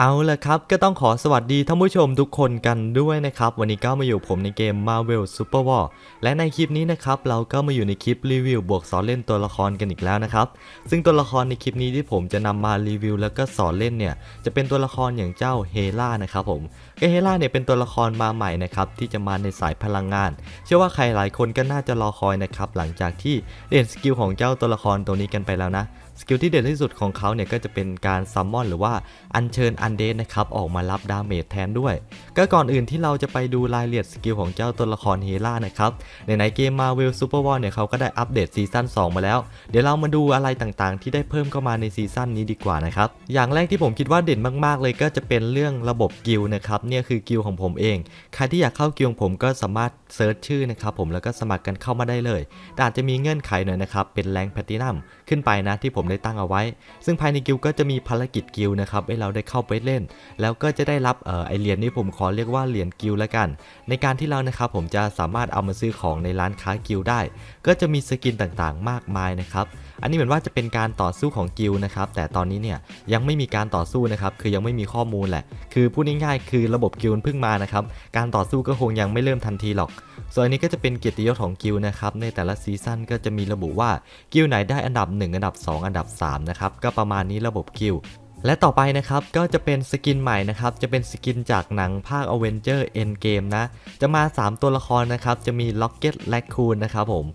เอาละครับ ก็ต้องขอสวัสดีท่านผู้ชมทุกคนกันด้วยนะครับ วันนี้ก็มาอยู่ผมในเกม Marvel Super War และในคลิปนี้นะครับ เราก็มาอยู่ในคลิปรีวิวบวกสอนเล่นตัวละครกันอีกแล้วนะครับ ซึ่งตัวละครในคลิปนี้ที่ผมจะนำมารีวิว แล้วก็สอนเล่นเนี่ย จะเป็นตัวละครอย่างเจ้าเฮล่านะครับผมก็เฮล่าเนี่ยเป็นตัวละครมาใหม่นะครับที่จะมาในสายพลังงาน เชื่อว่าใครหลายคนก็น่าจะรอคอยนะครับหลังจากที่เด่นสกิลของเจ้าตัวละครตัวนี้กันไปแล้วนะ สกิลที่เด่นที่สุดของเขาเนี่ยก็จะเป็นการซัมมอนหรือว่าอัญเชิญอันเดนนะครับออกมารับดาเมจแทนด้วย ก็ก่อนอื่นที่เราจะไปดูรายละเอียดสกิลของเจ้าตัวละครเฮล่านะครับในในเกม Marvel Super War เนี่ยเขาก็ได้อัปเดตซีซั่น2 มาแล้ว เดี๋ยวเรามาดูอะไรต่างๆ ที่ได้เพิ่มเข้ามาในซีซั่นนี้ดีกว่านะครับอย่างแรกที่ผมคิดว่าเด่นมากๆ เลยก็จะเป็นเรื่องระบบกิลนะครับเนี่ยคือกิลของผมเอง ใครที่อยากเข้ากิลของผมก็สามารถเซิร์ชชื่อนะครับผมแล้วก็สมัครกันเข้ามาได้เลย แต่อาจจะมีเงื่อนไขหน่อยนะครับเป็นแรงแพลตินัมขึ้นไปนะที่ผมได้ตั้งเอาไว้ ซึ่งภายในกิลด์ก็จะมีภารกิจกิลด์นะครับให้เราได้เข้าไปเล่น แล้วก็จะได้รับเอ่อไอเหรียญนี่ผมขอเรียกว่าเหรียญกิลด์แล้วกัน ในการที่เรานะครับผมจะสามารถเอามาซื้อของในร้านค้ากิลด์ได้ ก็จะมีสกินต่างๆ มากมายนะครับอันนี้เหมือนว่าจะเป็นการต่อสู้ของกิลด์นะครับแต่ตอนนี้เนี่ยยังไม่มีการต่อสู้นะครับคือยังไม่มีข้อมูลแหละ คือพูดง่ายๆคือระบบกิลด์เพิ่งมานะครับการต่อสู้ก็คงยังไม่เริ่มทันทีหรอก ส่วนอันนี้ก็จะเป็นเกียรติยศของกิลด์นะครับในแต่ละซีซั่นก็จะมีระบุว่ากิลไหนได้อันดับ 1 อันดับ 2 อันดับ3 นะครับ ก็ประมาณนี้ระบบคิวและต่อไปนะครับก็จะเป็นสกินใหม่นะครับ จะเป็นสกินจากหนังภาค Avenger Endgame นะ จะมา 3 ตัวละครนะครับ จะมี Rocket Raccoon นะครับผม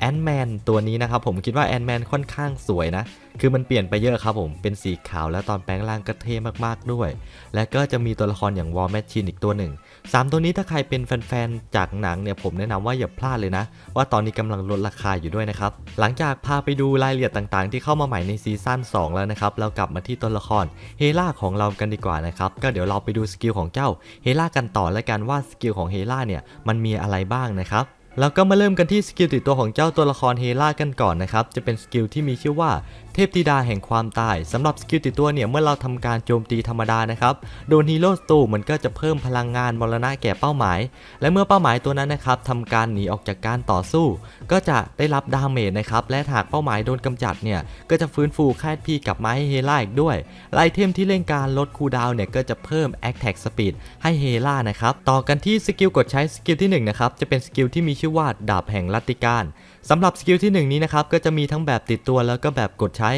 แอนแมนตัวนี้นะครับผมคิดว่าแอนแมนค่อนข้างสวยนะ คือมันเปลี่ยนไปเยอะครับผม เป็นสีขาวและตอนแปลงร่างก็เท่มากๆด้วย และก็จะมีตัวละครอย่างวอลแมชชีนอีกตัวหนึ่ง 3 ตัวนี้ถ้าใครเป็นแฟนๆ จากหนังเนี่ยผมแนะนำว่าอย่าพลาดเลยนะ ว่าตอนนี้กำลังลดราคาอยู่ด้วยนะครับ หลังจากพาไปดูรายละเอียดต่างๆ ที่เข้ามาใหม่ในซีซั่น2 แล้วนะครับ เรากลับมาที่ตัวละครเฮล่าของเรากันดีกว่านะครับ ก็เดี๋ยวเราไปดูสกิลของเจ้าเฮล่ากันต่อแล้วกันว่าสกิลของเฮล่าเนี่ยมันมีอะไรบ้างนะครับ แล้วก็มาเริ่มกันที่สกิลติดตัวของเจ้าตัวละครเฮล่ากันก่อนนะครับ จะเป็นสกิลที่มีชื่อว่าเทพธิดาแห่งความตายสำหรับสกิลติดตัวเนี่ย เมื่อเราทำการโจมตีธรรมดานะครับ โดนฮีโร่ตูมันก็จะเพิ่มพลังงานมรณะแก่เป้าหมาย และเมื่อเป้าหมายตัวนั้นนะครับทำการหนีออกจากการต่อสู้ ก็จะได้รับดาเมจนะครับ และหากเป้าหมายโดนกำจัดเนี่ย ก็จะฟื้นฟูค่าพีกลับมาให้เฮล่าอีกด้วยและไอเทมที่เล่นการลดคูดาวเนี่ยก็จะเพิ่ม Attack Speed ให้เฮล่านะครับ ต่อกันที่สกิลกดใช้สกิลที่1นะครับ จะเป็นสกิลที่มีชื่อว่าดาบแห่งลัตติการสำหรับสกิลที่ 1 นี้นะครับก็จะมีทั้งแบบติดตัวแล้วก็แบบกดใช้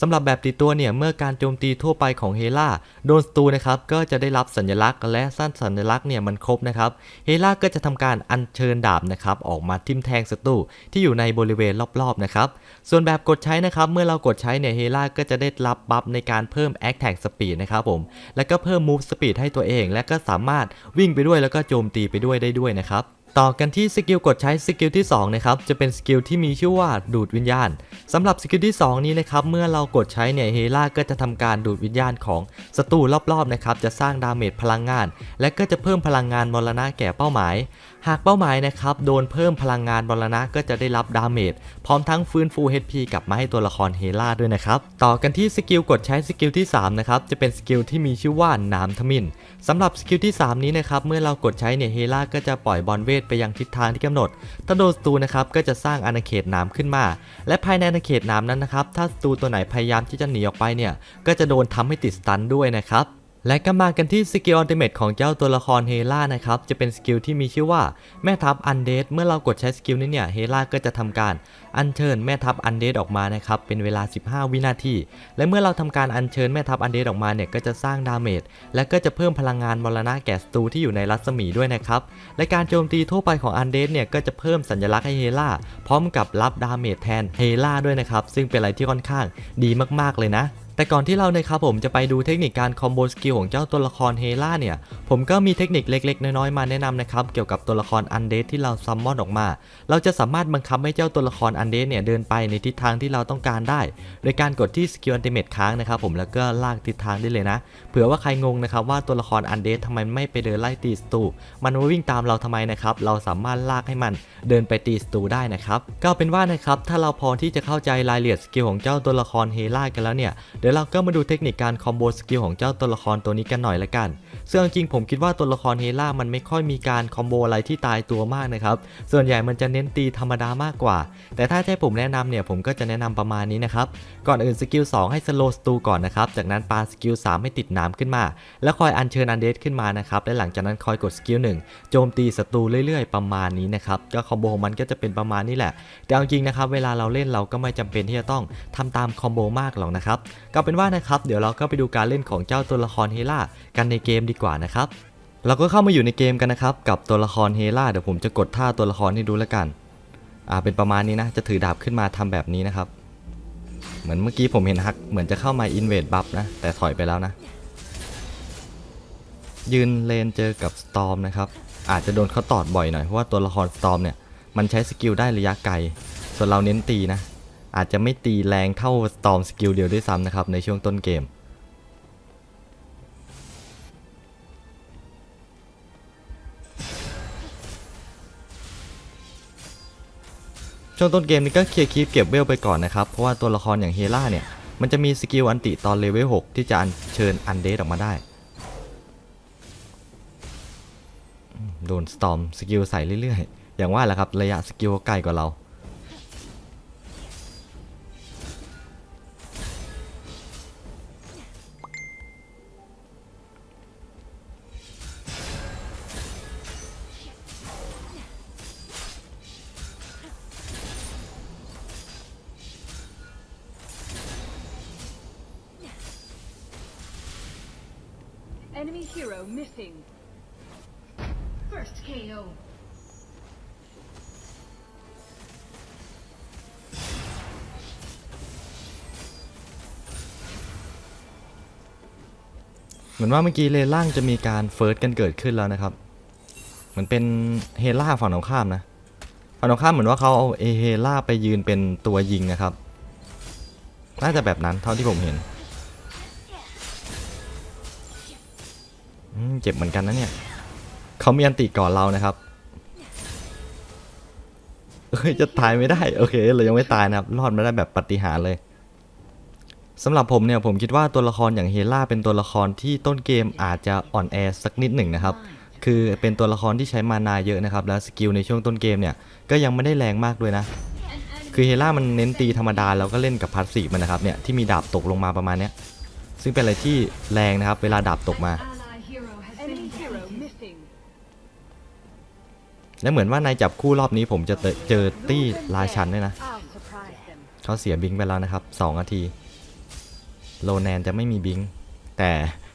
สำหรับแบบติดตัวเนี่ยเมื่อการโจมตีทั่วไปของเฮล่าโดนสตูนะครับก็จะได้รับสัญลักษณ์และสั้นสัญลักษณ์เนี่ยมันครบนะครับเฮล่าก็จะทำการอัญเชิญดาบนะครับออกมาทิ่มแทงศัตรูที่อยู่ในบริเวณรอบๆนะครับส่วนแบบกดใช้นะครับเมื่อเรากดใช้เนี่ยเฮล่าก็จะได้รับบัฟในการเพิ่ม Attack Speed นะครับผมแล้วก็เพิ่ม Move Speed ให้ตัวเอง และก็สามารถวิ่งไปด้วยแล้วก็โจมตีไปด้วยได้ด้วยนะครับ ต่อกันที่สกิลกดใช้สกิลที่2นะครับจะเป็นสกิลที่มีชื่อว่าดูดวิญญาณสำหรับสกิลที่ 2 นี้นะครับเมื่อเรากดใช้เนี่ยเฮล่าก็จะทำการดูดวิญญาณของศัตรูรอบๆนะครับจะสร้างดาเมจพลังงาน และก็จะเพิ่มพลังงานมรณะแก่เป้าหมาย หากเป้าหมายนะครับโดนเพิ่มพลังงานมรณะก็จะได้รับดาเมจพร้อมทั้งฟื้นฟู HP กลับมาให้ตัวละครเฮล่าด้วยนะครับต่อกันที่สกิลกดใช้สกิลที่3นะครับจะเป็นสกิลที่มีชื่อว่าน้ำทมินสำหรับสกิลที่ 3 นี้นะครับเมื่อเรากดใช้เนี่ยเฮล่าก็จะปล่อยบอลเวทไปยังทิศทางที่กำหนดถ้าโดนสตูนะครับก็จะสร้างอาณาเขตน้ำขึ้นมา และภายในอาณาเขตน้ำนั้นนะครับถ้าสตูตัวไหนพยายามที่จะหนีออกไปเนี่ยก็จะโดนทำให้ติดสตันด้วยนะครับ และก็มากันที่สกิลอัลติเมทของเจ้าตัวละครเฮล่านะครับ จะเป็นสกิลที่มีชื่อว่าแม่ทัพอันเดดเมื่อเรากดใช้สกิลนี้เนี่ยเฮล่าก็จะทำการอัญเชิญแม่ทัพอันเดดออกมานะครับเป็นเวลา 15 วินาที และเมื่อเราทำการอัญเชิญแม่ทัพอันเดดออกมาเนี่ยก็จะสร้างดาเมจและก็จะเพิ่มพลังงานมรณะแก่ศัตรูที่อยู่ในรัศมีด้วยนะครับและการโจมตีทั่วไปของอันเดดเนี่ยก็จะเพิ่มสัญลักษณ์ให้เฮล่าพร้อมกับรับดาเมจแทนเฮล่าด้วยนะครับซึ่งเป็นอะไรที่ค่อนข้างดีมากๆเลยนะ แต่ก่อนที่เรานะครับผมจะไปดูเทคนิคการคอมโบสกิลของเจ้าตัวละครเฮล่าเนี่ย ผมก็มีเทคนิคเล็กๆ น้อยๆ มาแนะนำนะครับ เกี่ยวกับตัวละครอันเดที่เราซัมมอนออกมา เราจะสามารถบังคับให้เจ้าตัวละครอันเดเนี่ยเดินไปในทิศทางที่เราต้องการได้ โดยการกดที่สกิลอันติเมตค้างนะครับผมแล้วก็ลากทิศทางได้เลยนะ เผื่อว่าใครงงนะครับว่าตัวละครอันเดทำไมไม่ไปเดินไล่ตีสตู มันมาวิ่งตามเราทำไมนะครับ เราสามารถลากให้มันเดินไปตีสตูได้นะครับ ก็เป็นว่านะครับถ้าเราพอที่จะเข้าใจรายละเอียดสกิลของเจ้าตัวละครเฮล่ากันแล้วเนี่ยเดี๋ยวดี๋ยวเราก็มาดูเทคนิคการคอมโบสกิลของเจ้าตัวละครตัวนี้กันหน่อยละกัน ซึ่งจริงผมคิดว่าตัวละครเฮล่ามันไม่ค่อยมีการคอมโบอะไรที่ตายตัวมากนะครับ ส่วนใหญ่มันจะเน้นตีธรรมดามากกว่า แต่ถ้าให้ผมแนะนำเนี่ยผมก็จะแนะนำประมาณนี้นะครับ ก่อนอื่นสกิล2ให้สโลสตูก่อนนะครับ จากนั้นปาสกิล3ให้ติดน้ำขึ้นมา แล้วคอยอัญเชิญอันเดสขึ้นมานะครับ และหลังจากนั้นคอยกดสกิล1โจมตีศัตรูเรื่อยๆ ประมาณนี้นะครับก็คอมโบของมันก็จะเป็นประมาณนี้แหละ แต่จริงนะครับเวลาเราเล่นเราก็ไม่จำเป็นที่จะต้องทำตามคอมโบมากหรอกนะครับก็เป็นว่านะครับเดี๋ยวเราก็ไปดูการเล่นของเจ้าตัวละครเฮล่ากันในเกมดีกว่านะครับเราก็เข้ามาอยู่ในเกมกันนะครับกับตัวละครเฮล่าเดี๋ยวผมจะกดท่าตัวละครให้ดูแล้วกันอ่าเป็นประมาณนี้นะจะถือดาบขึ้นมาทำแบบนี้นะครับ เหมือนเมื่อกี้ผมเห็นฮักเหมือนจะเข้ามาอินเวดบัฟนะแต่ถอยไปแล้วนะ ยืนเลนเจอกับสตอมนะครับอาจจะโดนเขาตอดบ่อยหน่อยเพราะว่าตัวละครสตอมเนี่ยมันใช้สกิลได้ระยะไกล ส่วนเราเน้นตีนะ อาจจะไม่ตีแรงเท่าสตอมสกิลเดียวด้วยซ้ำนะครับ ในช่วงต้นเกม ช่วงต้นเกมนี้ก็เคลียร์คีปเก็บเวลไปก่อนนะครับ เพราะว่าตัวละครอย่างเฮล่าเนี่ย มันจะมีสกิลอันติตอนเลเวล 6 ที่จะอัญเชิญอันเดสออกมาได้ โดนสตอมสกิลใส่เรื่อยๆ อย่างว่าแหละครับระยะสกิลไกลกว่าเรา First KO. เหมือนว่าเมื่อกี้เลนล่างจะมีการเฟิร์สกันเกิดขึ้นแล้วนะครับ เหมือนเป็นเฮล่าฝั่งตรงข้ามนะ ฝั่งตรงข้ามเหมือนว่าเขาเอาเอเฮล่าไปยืนเป็นตัวยิงนะครับ น่าจะแบบนั้นเท่าที่ผมเห็น เจ็บเหมือนกันนะเนี่ย เขามีอันติก่อนเรานะครับเอ้ยจะตายไม่ได้โอเคเรายังไม่ตายนะครับรอดมาได้แบบปฏิหารเลยสำหรับผมเนี่ยผมคิดว่าตัวละครอย่างเฮล่าเป็นตัวละครที่ต้นเกมอาจจะอ่อนแอสักนิดหนึ่งนะครับคือเป็นตัวละครที่ใช้มานาเยอะนะครับ แล้วสกิลในช่วงต้นเกมเนี่ยก็ยังไม่ได้แรงมากด้วยนะ คือเฮล่ามันเน้นตีธรรมดาแล้วก็เล่นกับพาสซีมันนะครับเนี่ยที่มีดาบตกลงมาประมาณเนี้ยซึ่งเป็นอะไรที่แรงนะครับ เวลาดาบตกมา และเหมือนว่าในจับคู่รอบนี้ผมจะเจอตี้ราชันด้วยนะเขาเสียบิงค์ไปแล้วนะครับ2นาที โลแนนจะไม่มีบิงค์แต่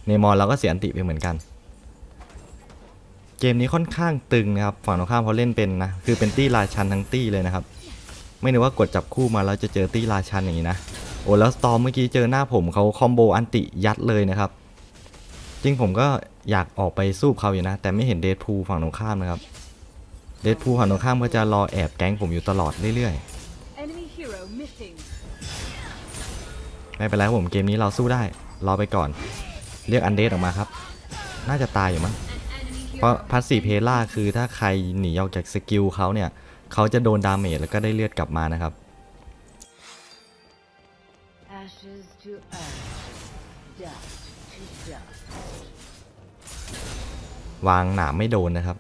เนมอนเราก็เสียอันติไปเหมือนกัน เกมนี้ค่อนข้างตึงนะครับ ฝั่งตรงข้ามเขาเล่นเป็นนะ คือเป็นตี้ราชันทั้งตี้เลยนะครับ ไม่นึกว่ากดจับคู่มาแล้วจะเจอตี้ราชันอย่างนี้นะ โอ้แล้วสตอมเมื่อกี้เจอหน้าผมเขาคอมโบอันติยัดเลยนะครับ จริงผมก็อยากออกไปสู้เขาอยู่นะ แต่ไม่เห็นเดดพูฝั่งตรงข้ามนะครับ เดดพูลฝั่งตรงข้ามก็จะรอแอบแก๊งผมอยู่ตลอดเรื่อยๆ Enemy hero missing. ไม่เป็นไรครับผมเกมนี้เราสู้ได้ รอไปก่อน เรียกอันเดสออกมาครับ น่าจะตายอยู่มั้ง เพราะพัสซีเพล่าคือถ้าใครหนีออกจากสกิลเขาเนี่ย เขาจะโดนดาเมจแล้วก็ได้เลือดกลับมานะครับ Ashes to earth. Dust to dust. วางหนามไม่โดนนะครับ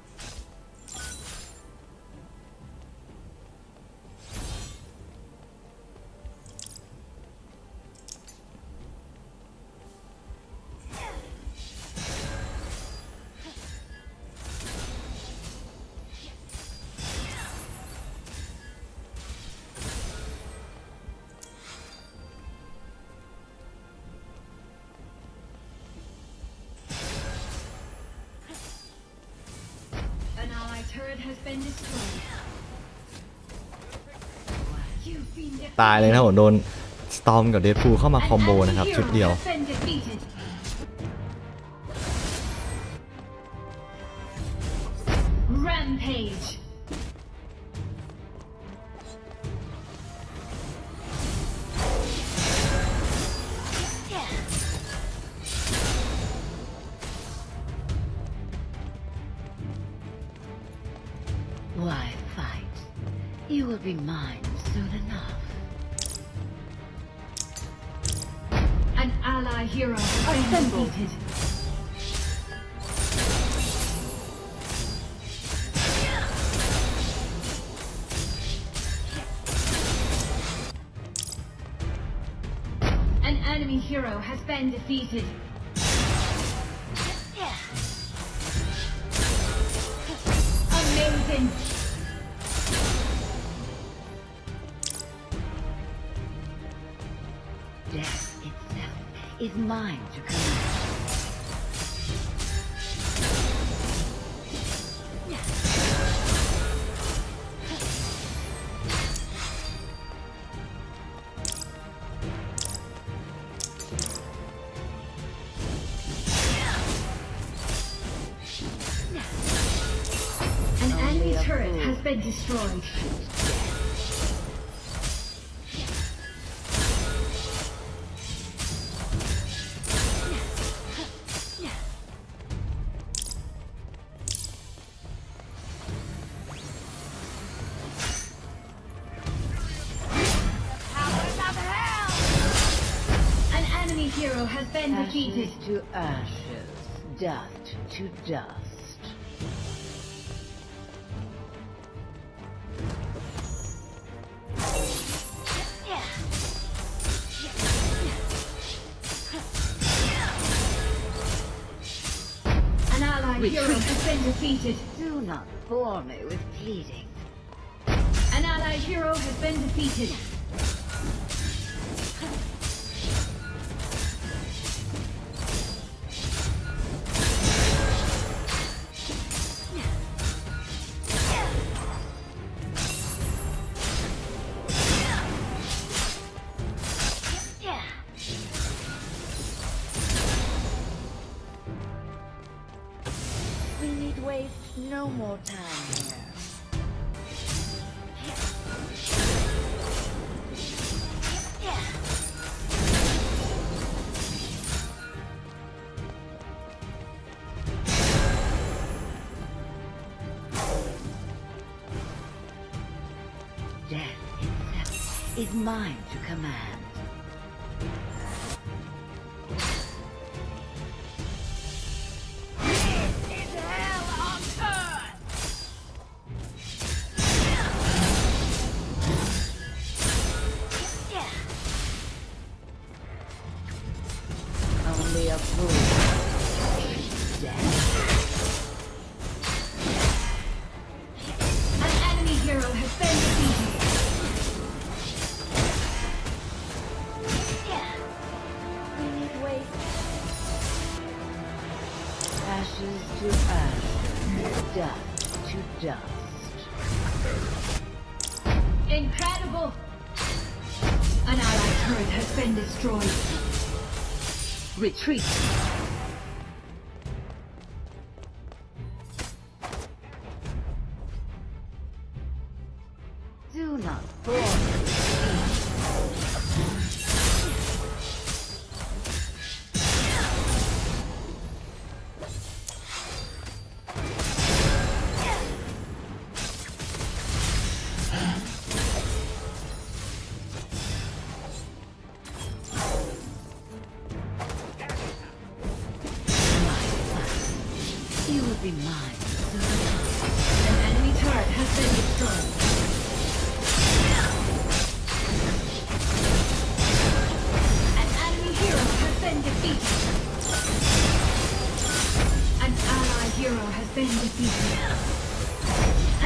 ตายเลยนะผมโดนสตอมกับเดดพูเข้ามาคอมโบนะครับ ชุดเดียว Has been defeated. Rampage. Be mine soon enough. An ally hero has been defeated. An enemy hero has been defeated. Amazing. Mine to command. An oh, enemy turret has been destroyed. Hero has been defeated. Ashes to ashes, dust to dust. An ally hero has been defeated. Do not bore me with pleading. An ally hero has been defeated. No more time here. Death itself is mine to command. Dust. Incredible! An ally turret has been destroyed. Retreat. Do not bore been defeated.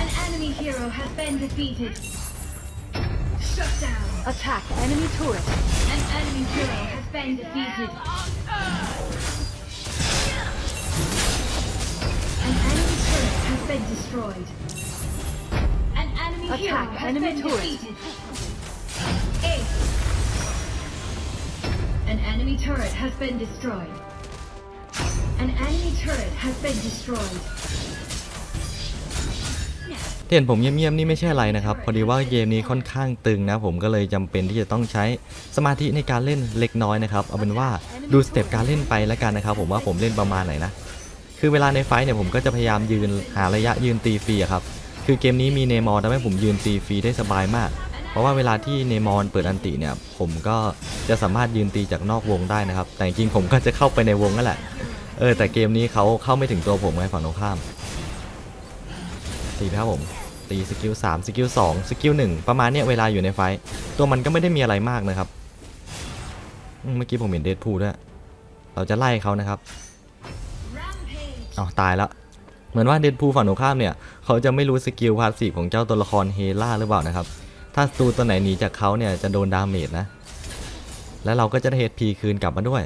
An enemy hero has been defeated. Shut down. Attack enemy turret. An enemy hero has been defeated. An enemy turret has been destroyed. An enemy hero has enemy been turret. defeated. Ace. An enemy turret has been destroyed. An enemy turret has been destroyed. ที่เห็นผมเงียบๆนี่ไม่ใช่อะไรนะครับ พอดีว่าเกมนี้ค่อนข้างตึงนะ ผมก็เลยจำเป็นที่จะต้องใช้สมาธิในการเล่นเล็กน้อยนะครับ เอาเป็นว่าดูสเต็ปการเล่นไปแล้วกันนะครับ ผมว่าผมเล่นประมาณไหนนะ คือเวลาในไฟท์เนี่ยผมก็จะพยายามยืนหาระยะยืนตีฟรีอะครับ คือเกมนี้มีเนมอร์ทำให้ผมยืนตีฟรีได้สบายมากพราะว่าเวลาที่เนมอนเปิดอันติเนี่ย ผมก็จะสามารถยืนตีจากนอกวงได้นะครับ แต่จริงๆผมก็จะเข้าไปในวงนั่นแหละ เออแต่เกมนี้เขาเข้าไม่ถึงตัวผมไงฝั่งตรงข้ามตีไปครับผมตีสกิล3สกิล2สกิล1ประมาณเนี้ยเวลาอยู่ในไฟตัวมันก็ไม่ได้มีอะไรมากนะครับเมื่อกี้ผมเห็นเดดพูด้วยเราจะไล่เขานะครับ Rampage. เอาตายแล้วเหมือนว่าเดดพูฝั่งตรงข้ามเนี่ยเขาจะไม่รู้สกิลพาสซีฟของเจ้าตัวละครเฮล่าหรือเปล่านะครับถ้าตูตัวไหนหนีจากเขาเนี่ยจะโดนดาเมจนะแล้วเราก็จะได้เฮดพีคืนกลับมาด้วย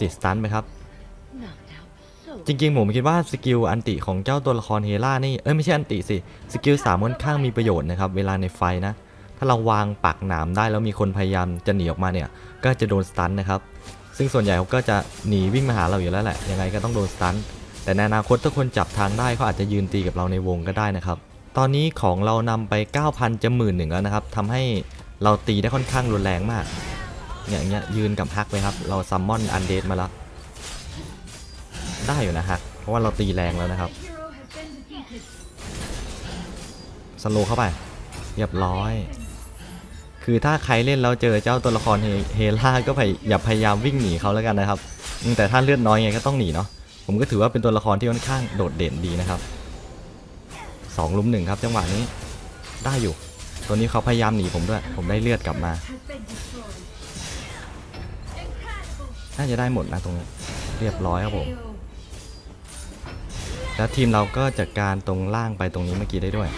ติด more สตันไปครับ knocked out so จริงๆผมคิดว่าสกิลอันติของเจ้าตัวละครเฮล่านี่เอ้ยไม่ใช่อันติสิสกิลสามค่อนข้างมีประโยชน์นะครับ เวลาในไฟนะ ถ้าเราวางปักหนามได้แล้วมีคนพยายามจะหนีออกมาเนี่ย ก็จะโดนสตันนะครับ ซึ่งส่วนใหญ่เขาก็จะหนีวิ่งมาหาเราอยู่แล้วแหละยังไงก็ต้องโดนสตันแต่ในอนาคตถ้าคนจับทางได้เขาอาจจะยืนตีกับเราในวงก็ได้นะครับ ตอนนี้ของเรานำไป 9,000จะหมื่นหนึ่งแล้วนะครับทำให้เราตีได้ค่อนข้างรุนแรงมาก เนี่ยอย่างเงี้ยยืนกับฮักไปครับ เราซัมมอนอันเดดมาแล้ว ได้อยู่นะฮัก เพราะว่าเราตีแรงแล้วนะครับสโลเข้าไป เรียบร้อย คือถ้าใครเล่นแล้วเจอเจ้าตัวละครเฮเล่าก็พยอย่าพยายามวิ่งหนีเขาแล้วกันนะครับ แต่ถ้าเลือดน้อยไงก็ต้องหนีเนาะ ผมก็ถือว่าเป็นตัวละครที่ค่อนข้างโดดเด่นดีนะครับสองลุมหนึ่งครับจังหวะนี้ ได้อยู่ ตัวนี้เขาพยายามหนีผมด้วย ผมได้เลือดกลับมา น่าจะได้หมดนะตรงนี้เรียบร้อยครับผม แล้วทีมเราก็จัดการตรงล่างไปตรงนี้เมื่อกี้ได้ด้วย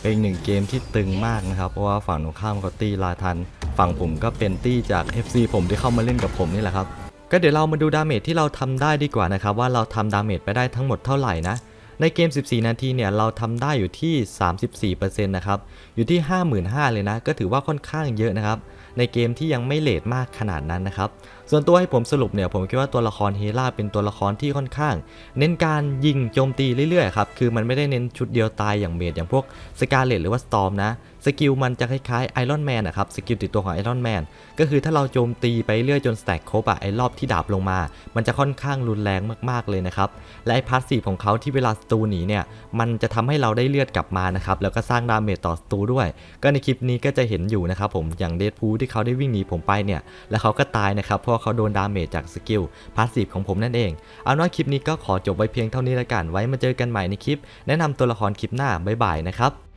เป็นหนึ่งเกมที่ตึงมากนะครับ เพราะว่าฝั่งตรงข้ามเขาตีลาทัน ฝั่งผมก็เป็นตี้จาก FC ผมที่เข้ามาเล่นกับผมนี่แหละครับ ก็เดี๋ยวเรามาดูดาเมจที่เราทำได้ดีกว่านะครับ ว่าเราทำดาเมจไปได้ทั้งหมดเท่าไหร่นะในเกม 14 นาทีเนี่ย เราทำได้อยู่ที่ 34%นะครับ อยู่ที่ 55,000 เลยนะ ก็ถือว่าค่อนข้างเยอะนะครับ ในเกมที่ยังไม่เลทมากขนาดนั้นนะครับ ส่วนตัวให้ผมสรุปเนี่ยผมคิดว่าตัวละครเฮล่าเป็นตัวละครที่ค่อนข้าง เน้นการยิงโจมตีเรื่อยๆครับคือมันไม่ได้เน้นชุดเดียวตายอย่างเมดอย่างพวกสกาเลตหรือว่าสตอมนะสกิลมันจะคล้ายๆไอรอนแมนนะครับสกิลติดตัวของไอรอนแมนก็คือถ้าเราโจมตีไปเรื่อยจนสแต็กครบอะไอรอบที่ดาบลงมา มันจะค่อนข้างรุนแรงมากๆเลยนะครับ และไอพาสซีฟของเขาที่เวลาสตูหนีเนี่ย มันจะทำให้เราได้เลือดกลับมานะครับ แล้วก็สร้างดาเมจต่อสตูด้วย ก็ในคลิปนี้ก็จะเห็นอยู่นะครับผมอย่างเดดพูที่เขาได้วิ่งหนีผมไปเนี่ย แล้วเขาก็ตายนะครับเพราะะเขาโดนดาเมจจากสกิลพาสซีฟของผมนั่นเอง เอาน้อยคลิปนี้ก็ขอจบไว้เพียงเท่านี้ละกัน ไว้มาเจอกันใหม่ในคลิป แนะนำตัวละครคลิปหน้าบ๊ายบายนะครับ